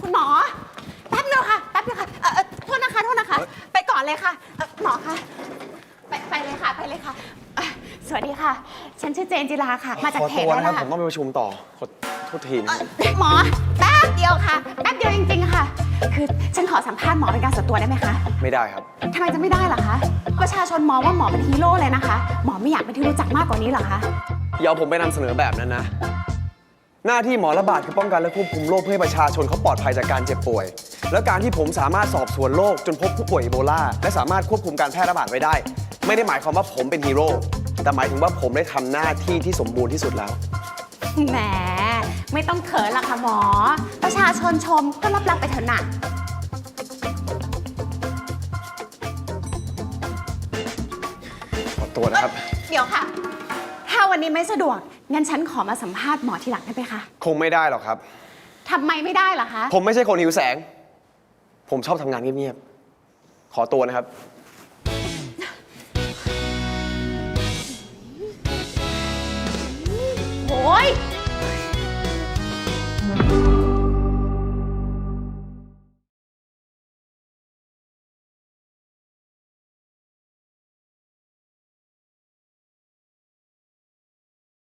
คุณหมอ แป๊บเดียวค่ะ แป๊บเดียวค่ะเอ่อเอ่อโทษนะคะ โทษนะคะ ไปก่อนเลยค่ะเอ่อหมอคะ ไปไปเลยค่ะ ไปเลยค่ะเอ่อสวัสดีค่ะ ฉันชื่อเจนจิลาค่ะ มาจากขอเพจตัวนั่นะนครับแหละผมต้องไปประชุมต่อ ขอโทษทีนะ เอ่อหมอ แป๊บเดียวค่ะ แป๊บเดียวจริง ๆ ค่ะ คือฉันขอสัมภาษณ์หมอเป็นการส่วนตัวได้ไหมคะ ไม่ได้ครับ ทำไมจะไม่ได้ล่ะคะ ประชาชนมองว่าหมอเป็นฮีโร่เลยนะคะ หมอไม่อยากเป็นที่รู้จักมากกว่านี้เหรอคะ อย่าเอาผมไปนำเสนอแบบนั้นนะ หน้าที่หมอระบาดคือป้องกันและควบคุมโรคเพื่อให้ประชาชนเขาปลอดภัยจากการเจ็บป่วย แล้วการที่ผมสามารถสอบสวนโรคจนพบผู้ป่วยอีโบลาและสามารถควบคุมการแพร่ระบาดไว้ได้ ไม่ได้หมายความว่าผมเป็นฮีโร่แต่หมายถึงว่าผมได้ทำหน้าที่ที่สมบูรณ์ที่สุดแล้ว แหม ไม่ต้องเขินหรอกค่ะหมอ ประชาชนชมก็รับรับไปเถอะนะขอตัวนะครับ เดี๋ยวค่ะถ้า วันนี้ไม่สะดวก งั้นฉันขอมาสัมภาษณ์หมอทีหลังได้ไหมคะคงไม่ได้หรอกครับ ทำไมไม่ได้ล่ะคะ ผมไม่ใช่คนหิวแสง ผมชอบทำงานเงียบๆ ขอตัวนะครับ